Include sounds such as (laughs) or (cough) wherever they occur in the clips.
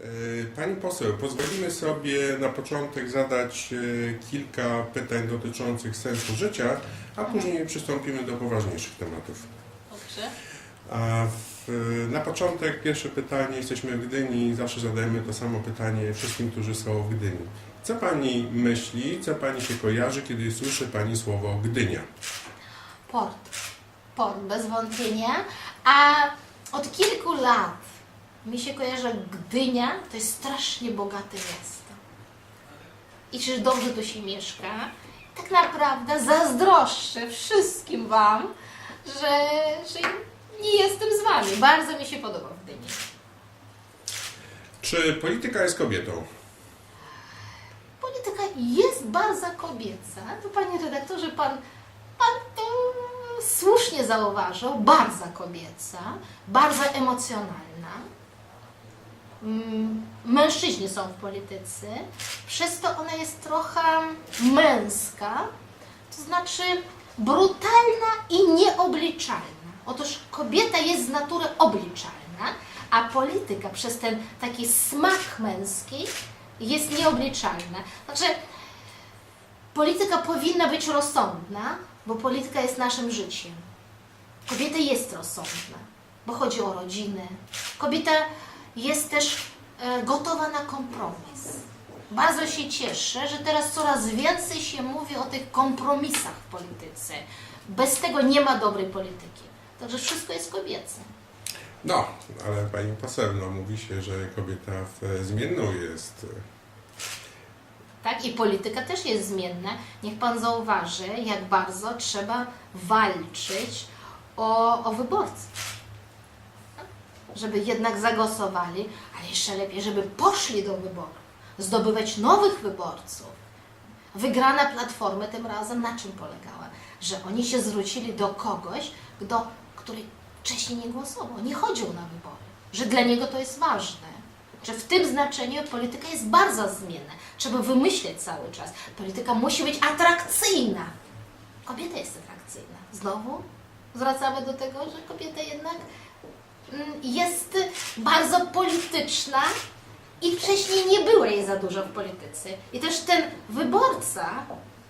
E, Pani poseł, pozwolimy sobie na początek zadać e, kilka pytań dotyczących sensu życia, a później przystąpimy do poważniejszych tematów. Dobrze. A w, na początek pierwsze pytanie, jesteśmy w Gdyni i zawsze zadajemy to samo pytanie wszystkim, którzy są w Gdyni. Co Pani myśli, co Pani się kojarzy, kiedy słyszy Pani słowo Gdynia? Port. Port, bez wątpienia. A od kilku lat mi się kojarzy, że Gdynia to jest strasznie bogate miasto. I że dobrze tu się mieszka. Tak naprawdę zazdroszczę wszystkim Wam, że, że nie jestem z Wami. Bardzo mi się podoba w Gdyni. Czy polityka jest kobietą? Polityka jest bardzo kobieca. To panie redaktorze, pan, pan to słusznie zauważył. Bardzo kobieca, bardzo emocjonalna. Mm, Mężczyźni są w polityce, przez to ona jest trochę męska, to znaczy brutalna i nieobliczalna. Otóż kobieta jest z natury obliczalna, a polityka przez ten taki smak męski jest nieobliczalna. Znaczy, polityka powinna być rozsądna, bo polityka jest naszym życiem. Kobieta jest rozsądna, bo chodzi o rodzinę. Kobieta jest też e, gotowa na kompromis. Bardzo się cieszę, że teraz coraz więcej się mówi o tych kompromisach w polityce. Bez tego nie ma dobrej polityki. Także wszystko jest kobiece. No, ale Pani poseł, no, mówi się, że kobieta zmienną jest. Tak? I polityka też jest zmienna. Niech Pan zauważy, jak bardzo trzeba walczyć o, o wyborców. Żeby jednak zagłosowali, ale jeszcze lepiej, żeby poszli do wyborów, zdobywać nowych wyborców. Wygrana Platformy tym razem na czym polegała? Że oni się zwrócili do kogoś, kto, który wcześniej nie głosował, nie chodził na wybory, że dla niego to jest ważne że w tym znaczeniu polityka jest bardzo zmienna. Trzeba wymyśleć cały czas. Polityka musi być atrakcyjna. Kobieta jest atrakcyjna. Znowu zwracamy do tego, że kobieta jednak jest bardzo polityczna i wcześniej nie było jej za dużo w polityce. I też ten wyborca,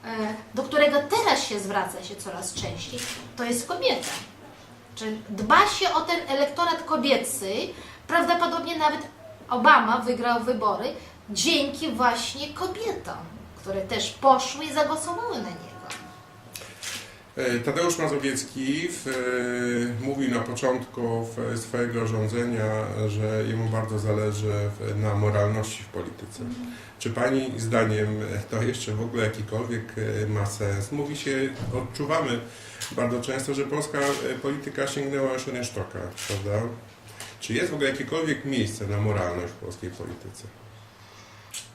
e, do którego teraz się zwraca się coraz częściej, to jest kobieta. Czyli dba się o ten elektorat kobiecy, prawdopodobnie nawet Obama wygrał wybory dzięki właśnie kobietom, które też poszły i zagłosowały na niego. E, Tadeusz Mazowiecki w, e, mówił na początku swojego rządzenia, że jemu bardzo zależy na moralności w polityce. Czy Pani zdaniem to jeszcze w ogóle jakikolwiek e, ma sens? Mówi się, odczuwamy bardzo często, że polska polityka sięgnęła już rynsztoka, prawda? Czy jest w ogóle jakiekolwiek miejsce na moralność w polskiej polityce?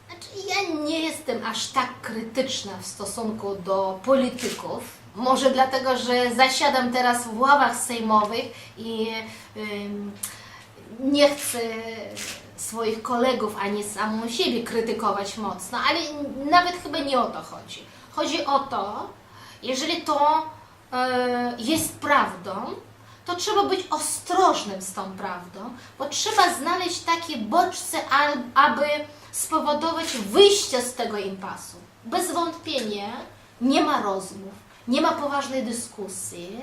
Znaczy, ja nie jestem aż tak krytyczna w stosunku do polityków. Może dlatego, że zasiadam teraz w ławach sejmowych i nie chcę swoich kolegów ani samą siebie krytykować mocno, ale nawet chyba nie o to chodzi. Chodzi o to, jeżeli to e, jest prawdą, to trzeba być ostrożnym z tą prawdą, bo trzeba znaleźć takie bodźce, aby spowodować wyjście z tego impasu. Bez wątpienia nie ma rozmów, nie ma poważnej dyskusji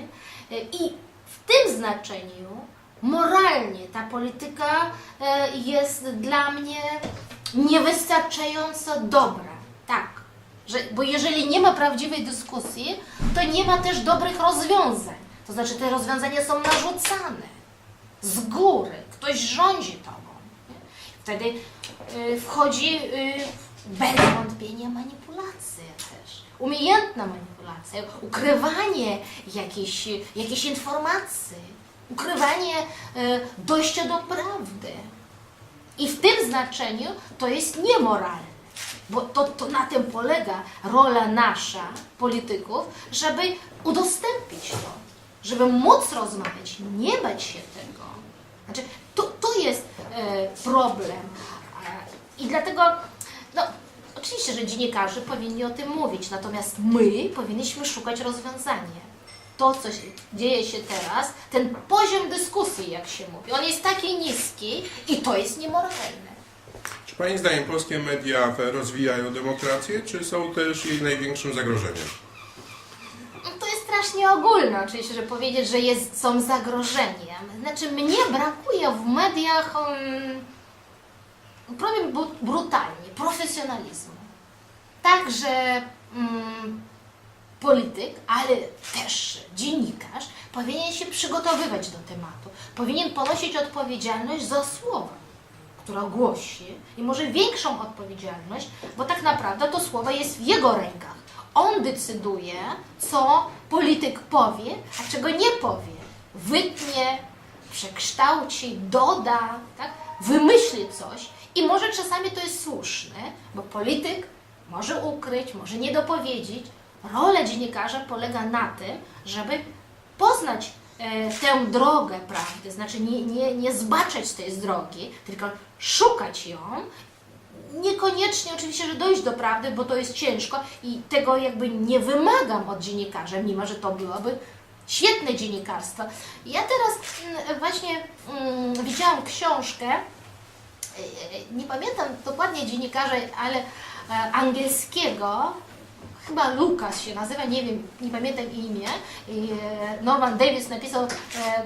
e, i w tym znaczeniu moralnie ta polityka e, jest dla mnie niewystarczająco dobra. Tak. Że, bo jeżeli nie ma prawdziwej dyskusji, to nie ma też dobrych rozwiązań. To znaczy te rozwiązania są narzucane z góry. Ktoś rządzi tobą. Wtedy y, wchodzi bez wątpienia manipulacja też. Umiejętna manipulacja, ukrywanie jakiejś, jakiejś informacji, ukrywanie y, dojścia do prawdy. I w tym znaczeniu to jest niemoralne. Bo to, to na tym polega rola nasza, polityków, żeby udostępnić to, żeby móc rozmawiać, nie bać się tego. Znaczy, to, to jest e, problem. E, I dlatego, no, oczywiście, że dziennikarze powinni o tym mówić, natomiast my powinniśmy szukać rozwiązania. To, co się dzieje się teraz, ten poziom dyskusji, jak się mówi, on jest taki niski i to jest niemoralne. Czy Pani zdaniem polskie media rozwijają demokrację, czy są też jej największym zagrożeniem? No To jest strasznie ogólne, oczywiście, że powiedzieć, że jest, są zagrożeniem. Znaczy, mnie brakuje w mediach, um, powiem brutalnie, profesjonalizmu. Także mm, polityk, ale też dziennikarz powinien się przygotowywać do tematu. Powinien ponosić odpowiedzialność za słowa, która głosi i może większą odpowiedzialność, bo tak naprawdę to słowo jest w jego rękach. On decyduje, co polityk powie, a czego nie powie. Wytnie, przekształci, doda, tak? wymyśli coś i może czasami to jest słuszne, bo polityk może ukryć, może nie dopowiedzieć. Rola dziennikarza polega na tym, żeby poznać e, tę drogę prawdy, znaczy nie, nie, nie zbaczać tej drogi, tylko szukać ją. Niekoniecznie oczywiście, że dojść do prawdy, bo to jest ciężko i tego jakby nie wymagam od dziennikarza, mimo że to byłoby świetne dziennikarstwo. Ja teraz mm, właśnie mm, widziałam książkę, nie pamiętam dokładnie dziennikarza, ale e, angielskiego, chyba Lukas się nazywa, nie wiem, nie pamiętam imię. E, Norman Davis napisał e,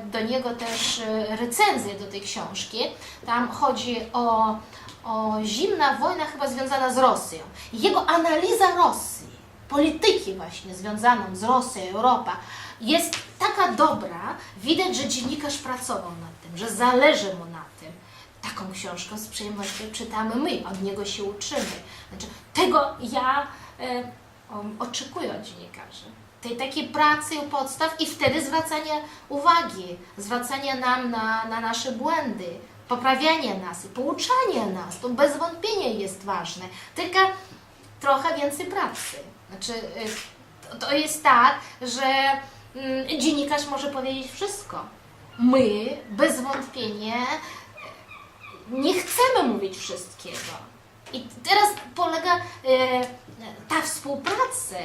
do niego też e, recenzję do tej książki. Tam chodzi o, o zimna wojna chyba związana z Rosją. Jego analiza Rosji, polityki właśnie związaną z Rosją, Europa, jest taka dobra, widać, że dziennikarz pracował nad tym, że zależy mu na tym. Taką książkę z przyjemnością czytamy my, od niego się uczymy. Znaczy, tego ja e, oczekuję od dziennikarzy. Tej takiej pracy u podstaw i wtedy zwracania uwagi, zwracania nam na, na nasze błędy, poprawiania nas i pouczania nas. To bez wątpienia jest ważne. Tylko trochę więcej pracy. Znaczy, to- to jest tak, że mm, dziennikarz może powiedzieć wszystko. My, bez wątpienia, nie chcemy mówić wszystkiego. I teraz polega e, ta współpraca,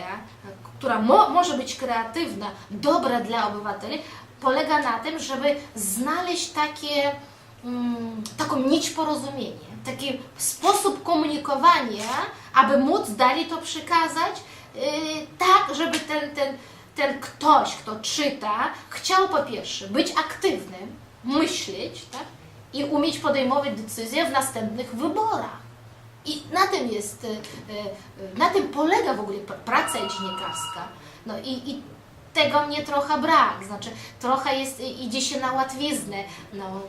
która mo, może być kreatywna, dobra dla obywateli, polega na tym, żeby znaleźć takie, mm, taką nić porozumienia, taki sposób komunikowania, aby móc dalej to przekazać e, tak, żeby ten, ten, ten ktoś, kto czyta, chciał po pierwsze być aktywnym, myśleć, tak? I umieć podejmować decyzje w następnych wyborach. I na tym jest, e, e, na tym polega w ogóle pr- praca dziennikarska. No i, i tego mnie trochę brak, znaczy trochę jest, idzie się na łatwiznę. No,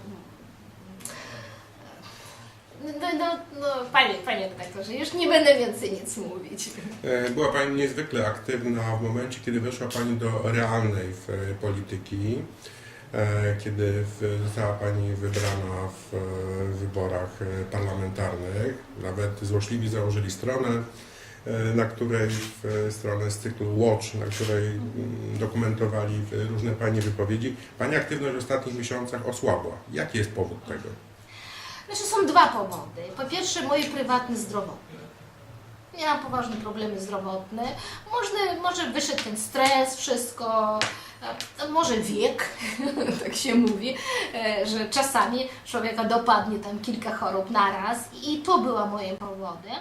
no, no, no panie, panie redaktorze, już nie będę więcej nic mówić. E, Była Pani niezwykle aktywna w momencie, kiedy weszła Pani do realnej polityki, kiedy w, została Pani wybrana w e, wyborach e, parlamentarnych. Nawet złośliwi założyli stronę, e, na której stronę z cyklu Watch, na której mm, dokumentowali e, różne Pani wypowiedzi. Pani aktywność w ostatnich miesiącach osłabła. Jaki jest powód tego? Znaczy są dwa powody. Po pierwsze moje prywatne zdrowotne. Miałam poważne problemy zdrowotne. Może, może wyszedł ten stres, wszystko, a może wiek, (laughs) tak się mówi, e, że czasami człowieka dopadnie tam kilka chorób naraz i to było moim powodem.